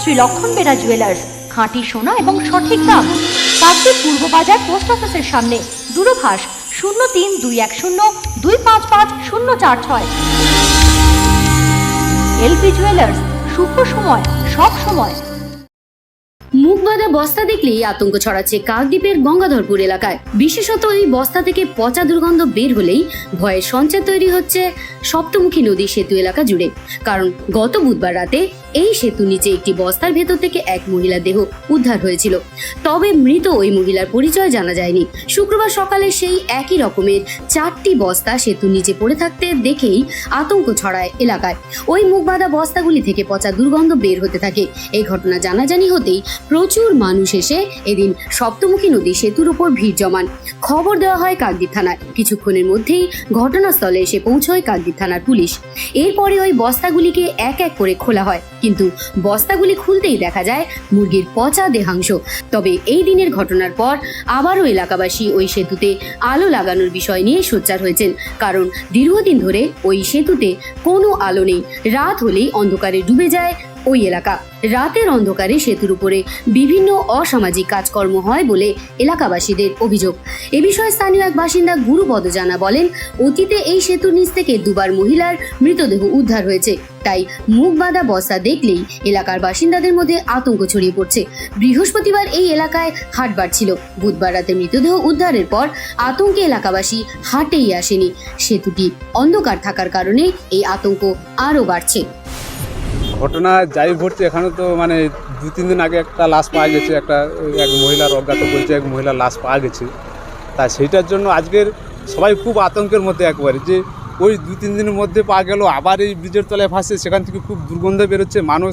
শ্রী লক্ষণ বেরা জুয়েলার্স খাঁটি সোনা এবং সঠিক দাম। কাকদ্বীপ পূর্ব বাজার পোস্ট অফিসের সামনে, দূরভাষ শূন্য তিন দুই এক শূন্য দুই পাঁচ পাঁচ শূন্য চার ছয়। এলপি জুয়েলার্স শুভ সময়, সব সময়। মুখ বাঁধা বস্তা দেখলেই আতঙ্ক ছড়াচ্ছে কাকদ্বীপের গঙ্গাধরপুর এলাকায়। বিশেষত এই বস্তা থেকে পচা দুর্গন্ধ বের হলেই ভয়ের সঞ্চার তৈরি হচ্ছে সপ্তমুখী নদী সেতু এলাকা জুড়ে। কারণ গত বুধবার রাতে এই সেতু নিচে একটি বস্তার ভেতর থেকে এক মহিলার দেহ উদ্ধার হয়েছিল। তবে মৃত ওই মহিলার পরিচয় জানা যায়নি। শুক্রবার সকালে সেই একই রকমের চারটি বস্তা সেতুর নিচে পড়ে থাকতে দেখেই আতঙ্ক ছড়ায় এলাকায়। ওই মুখ বাঁধা বস্তাগুলি থেকে পচা দুর্গন্ধ বের হতে থাকে। এই ঘটনা জানাজানি হতেই প্রচুর মানুষ এসে এদিন সপ্তমুখী নদী সেতুর উপর ভিড় জমান। খবর দেওয়া হয় কাকদ্বীপ থানায়। কিছুক্ষণের মধ্যেই ঘটনাস্থলে এসে পৌঁছয় কাকদ্বীপ থানার পুলিশ। এরপরে ওই বস্তাগুলিকে এক এক করে খোলা হয়। কিন্তু বস্তাগুলি খুলতেই দেখা যায় মুরগির পচা দেহাংশ। তবে এই দিনের ঘটনার পর আবারও এলাকাবাসী ওই সেতুতে আলো লাগানোর বিষয় নিয়ে সোচ্চার হয়েছেন। কারণ দীর্ঘদিন ধরে ওই সেতুতে কোনো আলো নেই। রাত হলেই অন্ধকারে ডুবে যায় ওই এলাকা। রাতের অন্ধকারে সেতুর উপরে বিভিন্ন অসামাজিক কাজকর্ম হয় বলে এলাকাবাসীদের অভিযোগ। এ বিষয়ে স্থানীয় এক বাসিন্দা গুরুপদ জানা বলেন, অতীতে এই সেতুর নিচ থেকে দুবার মহিলার মৃতদেহ উদ্ধার হয়েছে। তাই মুখ বাঁধা বস্তা দেখলেই এলাকার বাসিন্দাদের মধ্যে আতঙ্ক ছড়িয়ে পড়ছে। বৃহস্পতিবার এই এলাকায় হাট বাড়ছিল। বুধবার রাতে মৃতদেহ উদ্ধারের পর আতঙ্কে এলাকাবাসী হাটেই আসেনি। সেতুটি অন্ধকার থাকার কারণে এই আতঙ্ক আরও বাড়ছে। ঘটনা যাই ঘটছে, এখানে তো মানে দু তিন দিন আগে একটা লাশ পাওয়া গেছে, একটা, এক মহিলার অজ্ঞাত বলছে এক মহিলার লাশ পাওয়া গেছে। তা সেইটার জন্য আজকের সবাই খুব আতঙ্কের মধ্যে একবারে যে ওই দু তিন দিনের মধ্যে পাওয়া গেল, আবার এই ব্রিজের তলায় ভাসছে, সেখান থেকে খুব দুর্গন্ধ বেরোচ্ছে, মানুষ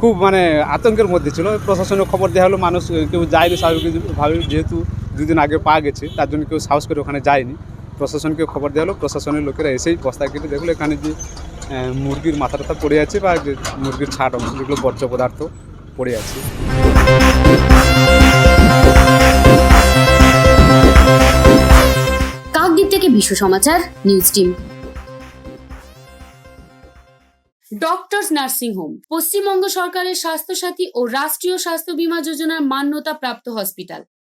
খুব মানে আতঙ্কের মধ্যে ছিল। প্রশাসনের খবর দেওয়া হলো, মানুষ কেউ যায়নি স্বাভাবিকভাবে, যেহেতু দুদিন আগে পাওয়া গেছে, তার জন্য কেউ সাহস করে ওখানে যায়নি। প্রশাসনকে খবর দেওয়া হলো, প্রশাসনের লোকেরা এসেই বস্তা কেটে দেখল, এখানে যে মুরগির মাথা টাথা পড়ে আছে বা মুরগির ছাট অংশ যেগুলো বর্জ্য পদার্থ পড়ে আছে। কাকদ্বীপ থেকে Biswa Samachar news team. Doctors nursing home Paschimbanga সরকারের স্বাস্থ্যসাথী ও রাষ্ট্রীয় স্বাস্থ্য বীমা যোজনার মান্যতা প্রাপ্ত hospital.